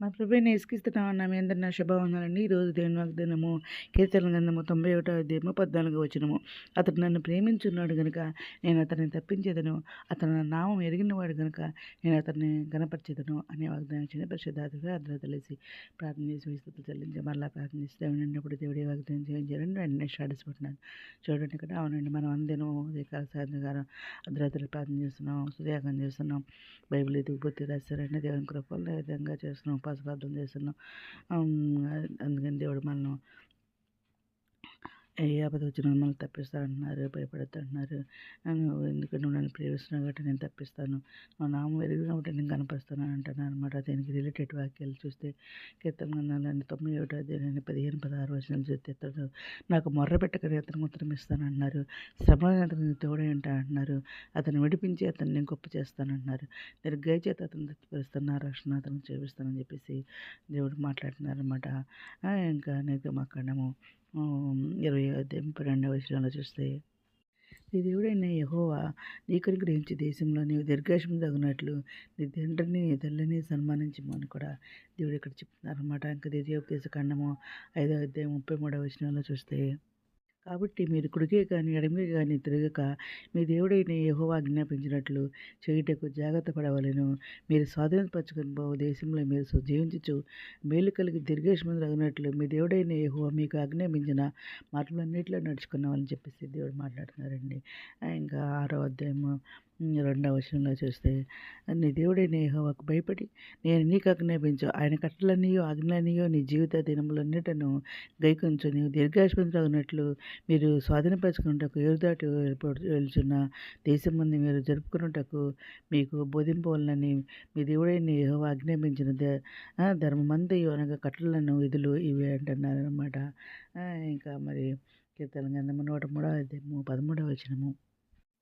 మా ప్రభుని ఇసుకిస్తున్నామన్న మీ అందరి నా శుభవందనండి ఈరోజు దేవుని వాగ్దానము కీర్తన గంధము తొంభై ఒకటో అధ్యాయము పద్నాలుగు వచ్చినము అతడు నన్ను ప్రేమించున్నాడు గనుక నేను అతన్ని తప్పించేదను. అతను నా నామం ఎరిగినవాడు గనుక నేను అతన్ని గణపరిచేదను అనే వాగ్దానం చిన్న పరిశుద్ధాదుగా అర్థం తెలిసి ప్రార్థన చేసి విస్తుతులు చెల్లించి మరలా ప్రార్థన చేసి దేవుడు ఉన్నప్పుడు దేవుడి వాగ్దానం చేయించారని వెంటనే స్టార్ట్స్కుంటున్నాను చూడండి ఇక్కడ అవునండి మనం అందరం ఉదయకాల సాయంత్రం అర్ధరాత్రులు ప్రార్థన చేస్తున్నాం సుదయాగం చేస్తున్నాం బైబిల్ ఎదిగిపోతే రాశారండి దేవుని కృపల్లో విధంగా చేస్తున్నాం. ఉపవాస చేస్తున్నాం. అందుకని దేవుడు మనం ఏ ఆపద వచ్చినా మమ్మల్ని తప్పిస్తానంటున్నారు భయపడతాంటున్నారు ఎందుకంటే నువ్వు నన్ను ప్రేమిస్తున్నావు కాబట్టి నేను తప్పిస్తాను. నా నామం ఎరిగి కాబట్టి నేను కనపరుస్తాను అంటున్నాను అనమాట దీనికి రిలేటెడ్ వాక్యాలు చూస్తే కీర్తన గ్రంథాలని తొమ్మిది ఒకటో అధ్యాయాన్ని పదిహేను పదహారు వచ్చిన చూస్తే అతడు నాకు మొర్ర పెట్టకని అతను ఉత్తరం ఇస్తానంటున్నారు. శ్రమ అతను తోడే అంటున్నారు అతను విడిపించి అతను నేను గొప్ప చేస్తానంటున్నారు. నిర్గయ చేత అతను తృప్తిపరుస్తున్న రక్షణ అతను చేపిస్తానని చెప్పేసి దేవుడు మాట్లాడుతున్నారు అనమాట ఇంకా నిర్గమకాండము ఇరవై రెండవ పన్నెండవ వచనంలో చూస్తే నీ దేవుడైన యహోవా నీకుని గ్రహించి దేశంలో నీవు దీర్ఘాశం తగినట్లు నీ తండ్రిని నీ తల్లిని సన్మానించమని కూడా దేవుడు ఇక్కడ చెప్తున్నారన్నమాట. ఇంకా ద్వితీయోపదేశ ఖండము ఐదో అధ్యాయం ముప్పై మూడవ వచనంలో చూస్తే కాబట్టి మీరు కుడికే కానీ ఎడమే కానీ తిరగక మీ దేవుడైన యహోవా ఆజ్ఞాపించినట్లు చేయుటకు జాగ్రత్త పడవలను. మీరు స్వాధీనపరచుకుని పో దేశంలో మీరు జీవించచ్చు మేలు కలిగి దీర్ఘేశమంది రగినట్లు మీ దేవుడైన యహోవా మీకు ఆజ్ఞాపించిన మాటలన్నింటిలో నడుచుకున్నామని చెప్పేసి దేవుడు మాట్లాడుతున్నారండి. ఇంకా ఆరో అధ్యాయము రెండవ వచనంలో చూస్తే నీ దేవుడైన యెహోవాకు భయపడి నేను నీకు ఆజ్ఞాపించు. ఆయన కట్టలనియో ఆజ్ఞలనియో నీ జీవిత దినములన్నిటను గైకొంచు. నీవు దీర్ఘాశ్వంతున్నట్లు మీరు స్వాధీనపరచుకున్నటకు ఏరుదాటి వెళ్తున్న దేశం మంది మీరు జరుపుకున్నటకు మీకు బోధింపవలనని మీ దేవుడైన ఆజ్ఞాపించిన ధర్మమంతయు అనగా కట్టలను విధులు ఇవి అంటున్నారనమాట ఇంకా మరి కీర్తన గంధము నూట మూడవ పదమూడవ వచనము.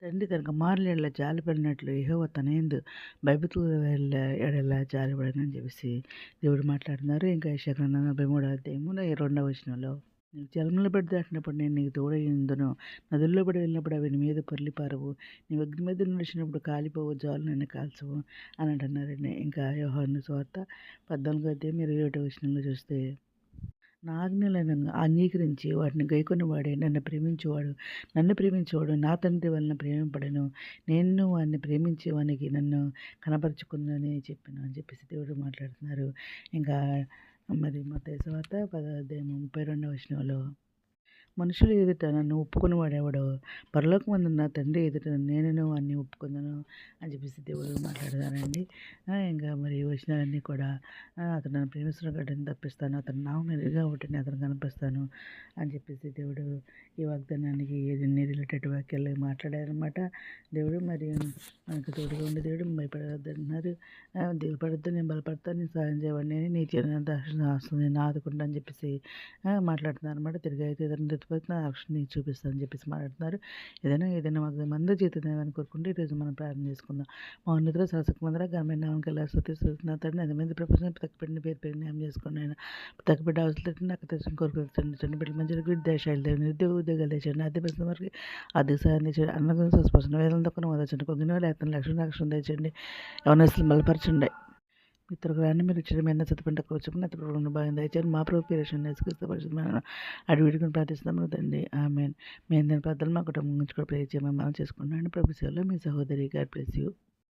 తండ్రి తన కుమారుల జాలిపడినట్లు యహోవ తనేందు ఎందు ఎడల జాలిపడనని చెప్పేసి దేవుడు మాట్లాడుతున్నారు. ఇంకా శకరణ నలభై మూడో అధ్యాయము రెండవ వచనంలో. నీకు జలములు పడి దాటినప్పుడు నేను నీకు తోడయ్యుందును. నదుల్లో పడి వెళ్ళినప్పుడు అవి నీ మీద పొర్లిపారవు నీ అగ్ని మీద నడిచినప్పుడు కాలిపోవు జాలు నన్ను కాల్చవు అని అంటున్నారండి ఇంకా యోహాను స్వార్త పద్నాలుగో అధ్యాయం ఇరవై ఒకటో వచనంలో చూస్తే నా ఆజ్ఞలను అంగీకరించి వాటిని గైకొనివాడే నన్ను ప్రేమించేవాడు నన్ను ప్రేమించేవాడు నా తండ్రి వలన ప్రేమింపడను. నేను వాడిని ప్రేమించేవానికి నన్ను కనపరుచుకుందని చెప్పాను అని చెప్పేసి దేవుడు మాట్లాడుతున్నారు. ఇంకా మరి మా దేశవార్త పదార్థం ముప్పై రెండవ వచనంలో మనుషులు ఎదుట నన్ను ఒప్పుకుని వాడేవాడు? పరలోకమందు నా తండ్రి ఎదుట నేను అన్ని ఒప్పుకుందాను? అని చెప్పేసి దేవుడు మాట్లాడతారండి ఇంకా మరి విషయాలన్నీ కూడా అతను నన్ను ప్రేమిస్తున్న గడ్డని తప్పిస్తాను. అతను నా మెరుగా ఒకటిని అతను కనిపిస్తాను అని చెప్పేసి దేవుడు ఈ వాగ్దానానికి ఎన్ని రిలేటెడ్ వాక్యాలు మాట్లాడారనమాట దేవుడు మరి మనకు తోడుగా ఉండే దేవుడు భయపడద్దు అంటున్నారు. దేవుడు పడద్దు నేను బలపడతాను నేను సాయం చేయవాడిని నీ చిన్న దర్శనం నేను ఆదుకుంటా అని చెప్పేసి మాట్లాడుతున్నారు అనమాట తిరిగి అయితే ప్రతిపత్తిన చూపిస్తాను అని చెప్పేసి మాట్లాడుతున్నారు. ఏదైనా ఏదైనా మాకు మంద జీతం కోరుకుంటే ఈరోజు మనం ప్రార్థన చేసుకుందాం. మా ఉన్నతిలో సరసకు మందర ఘనమైన నామకి ఎలా చేసిన తండ్రి అది మీద ప్రపంచం తగ్గబడిన పేరు పేరు న్యాయం చేసుకోండి ఆయన. తగ్గబడ్డ అవసరం నాకు తెలిసిన తండ్రి చిన్న బిడ్డల మంచి గుడి దేశాలు దేవుని నిరుద్యోగ ఉద్యోగాలు తెచ్చండి అదే ప్రశ్న వరకు అది సాయం తెచ్చండి అన్నగం స్పష్టం వేదన తక్కువ మొదలండి కొంగిన లేకపోతే లక్షణ లక్షణం తెచ్చండి ఎవరినెస్లు బలపరచండి. మిత్రులు రాని మీరు ఇచ్చిన మీద చదువుకుంటే కూర్చుకుని అతను రెండు బాగా దయచేసి మా ప్రభు పేరేషన్ నేర్చుకొస్తే పరిశుద్ధమైన అడిగి విడుకుని ప్రార్థిస్తాము తండ్రి ఆమె మేము దాని ప్రార్థనలు మా కుటుంబం నుంచి కూడా ప్రే చేయమని మనం చేసుకుంటున్నాను. ప్రభు సేవలో మీ సహోదరి గారు ప్లేస్ యూ.